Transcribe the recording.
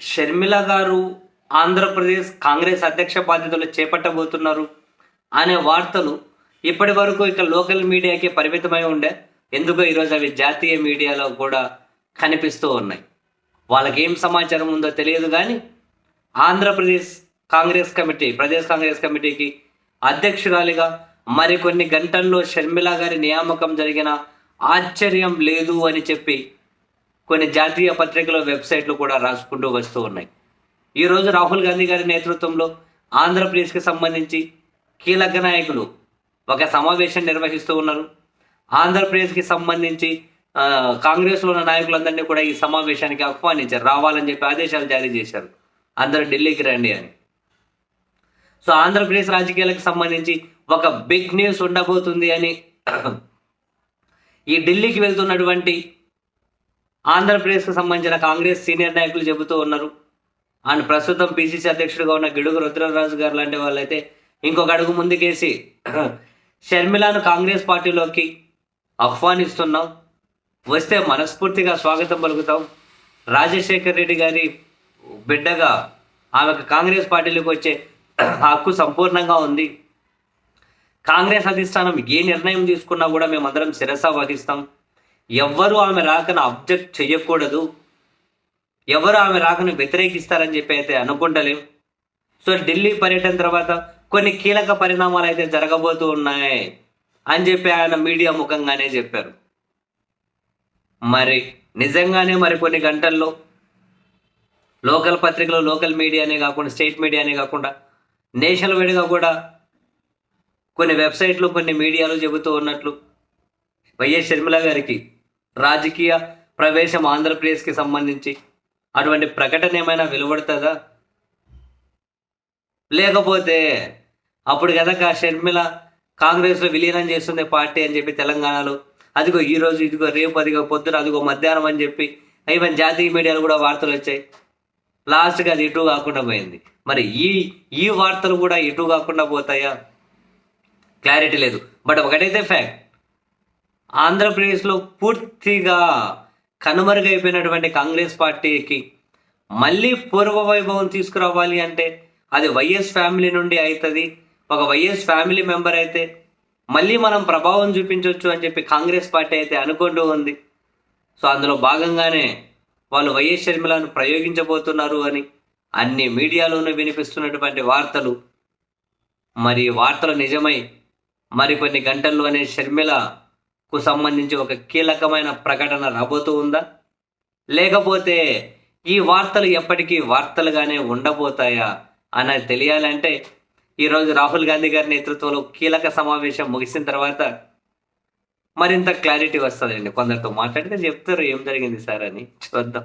షర్మిల గారు ఆంధ్రప్రదేశ్ కాంగ్రెస్ అధ్యక్ష బాధ్యతలు చేపట్టబోతున్నారు అనే వార్తలు ఇప్పటి వరకు ఇక లోకల్ మీడియాకి పరిమితమై ఉండే. ఎందుకో ఈరోజు అవి జాతీయ మీడియాలో కూడా కనిపిస్తూ ఉన్నాయి. వాళ్ళకి ఏం సమాచారం ఉందో తెలియదు కానీ ఆంధ్రప్రదేశ్ కాంగ్రెస్ కమిటీ ప్రదేశ్ కాంగ్రెస్ కమిటీకి అధ్యక్షురాలిగా మరికొన్ని గంటల్లో షర్మిల గారి నియామకం జరిగిన ఆశ్చర్యం లేదు అని చెప్పి కొన్ని జాతీయ పత్రికల వెబ్సైట్లు కూడా రాసుకుంటూ వస్తూ ఉన్నాయి. ఈరోజు రాహుల్ గాంధీ గారి నేతృత్వంలో ఆంధ్రప్రదేశ్కి సంబంధించి కీలక నాయకులు ఒక సమావేశం నిర్వహిస్తూ ఉన్నారు. ఆంధ్రప్రదేశ్కి సంబంధించి కాంగ్రెస్లో ఉన్న నాయకులందరినీ కూడా ఈ సమావేశానికి ఆహ్వానించారు. రావాలని చెప్పి ఆదేశాలు జారీ చేశారు. అందరూ ఢిల్లీకి రండి అని. సో ఆంధ్రప్రదేశ్ రాజకీయాలకు సంబంధించి ఒక బిగ్ న్యూస్ ఉండబోతుంది అని ఈ ఢిల్లీకి వెళ్తున్నటువంటి ఆంధ్రప్రదేశ్కు సంబంధించిన కాంగ్రెస్ సీనియర్ నాయకులు చెబుతూ ఉన్నారు. అండ్ ప్రస్తుతం పిసిసి అధ్యక్షుడిగా ఉన్న గిడుగు రుద్రరాజు గారు లాంటి వాళ్ళైతే ఇంకొక అడుగు ముందుకేసి షర్మిలాను కాంగ్రెస్ పార్టీలోకి ఆహ్వానిస్తున్నాం. వస్తే మనస్ఫూర్తిగా స్వాగతం పలుకుతాం. రాజశేఖర్ రెడ్డి గారి బిడ్డగా ఆమెకు కాంగ్రెస్ పార్టీలోకి వచ్చే హక్కు సంపూర్ణంగా ఉంది. కాంగ్రెస్ అధిష్టానం ఏ నిర్ణయం తీసుకున్నా కూడా మేమందరం శిరస వహిస్తాం. ఎవ్వరూ ఆమె రాకను అబ్జెక్ట్ చేయకూడదు ఎవరు ఆమె రాకను వ్యతిరేకిస్తారని చెప్పి అయితే అనుకుంటలేం. సో ఢిల్లీ పర్యటన తర్వాత కొన్ని కీలక పరిణామాలు అయితే జరగబోతూ ఉన్నాయి అని చెప్పి ఆయన మీడియా ముఖంగానే చెప్పారు. మరి నిజంగానే మరి కొన్ని గంటల్లో లోకల్ పత్రికలు లోకల్ మీడియానే కాకుండా స్టేట్ మీడియానే కాకుండా నేషనల్ వైడ్గా కూడా కొన్ని వెబ్సైట్లు కొన్ని మీడియాలు చెబుతూ ఉన్నట్లు వైఎస్ షర్మిల గారికి రాజకీయ ప్రవేశం ఆంధ్రప్రదేశ్కి సంబంధించి అటువంటి ప్రకటన ఏమైనా వెలువడుతుందా? లేకపోతే అప్పుడు కనుక షర్మిల కాంగ్రెస్లో విలీనం చేస్తుంది పార్టీ అని చెప్పి తెలంగాణలో అదిగో ఈ రోజు ఇదిగో రేపు అదిగో పొద్దున అదిగో మధ్యాహ్నం అని చెప్పి ఈవెన్ జాతీయ మీడియాలో కూడా వార్తలు వచ్చాయి. లాస్ట్గా అది ఇటు కాకుండా పోయింది. మరి ఈ ఈ వార్తలు కూడా ఇటు కాకుండా పోతాయా? క్లారిటీ లేదు. బట్ ఒకటైతే ఫ్యాక్ట్ ఆంధ్రప్రదేశ్లో పూర్తిగా కనుమరుగైపోయినటువంటి కాంగ్రెస్ పార్టీకి మళ్ళీ పూర్వ వైభవం తీసుకురావాలి అంటే అది వైఎస్ ఫ్యామిలీ నుండి అవుతుంది. ఒక వైఎస్ ఫ్యామిలీ మెంబర్ అయితే మళ్ళీ మనం ప్రభావం చూపించవచ్చు అని చెప్పి కాంగ్రెస్ పార్టీ అయితే అనుకుంటూ ఉంది. సో అందులో భాగంగానే వాళ్ళు వైఎస్ షర్మిలను ప్రయోగించబోతున్నారు అని అన్ని మీడియాలోనూ వినిపిస్తున్నటువంటి వార్తలు. మరి వార్తలు నిజమై మరికొన్ని గంటల్లోనే కు సంబంధించి ఒక కీలకమైన ప్రకటన రాబోతూ ఉందా? లేకపోతే ఈ వార్తలు ఎప్పటికీ వార్తలుగానే ఉండబోతాయా అన్నది తెలియాలంటే ఈరోజు రాహుల్ గాంధీ గారి నేతృత్వంలో కీలక సమావేశం ముగిసిన తర్వాత మరింత క్లారిటీ వస్తుందండి. కొందరితో మాట్లాడితే చెప్తారు ఏం జరిగింది సార్ అని. చూద్దాం.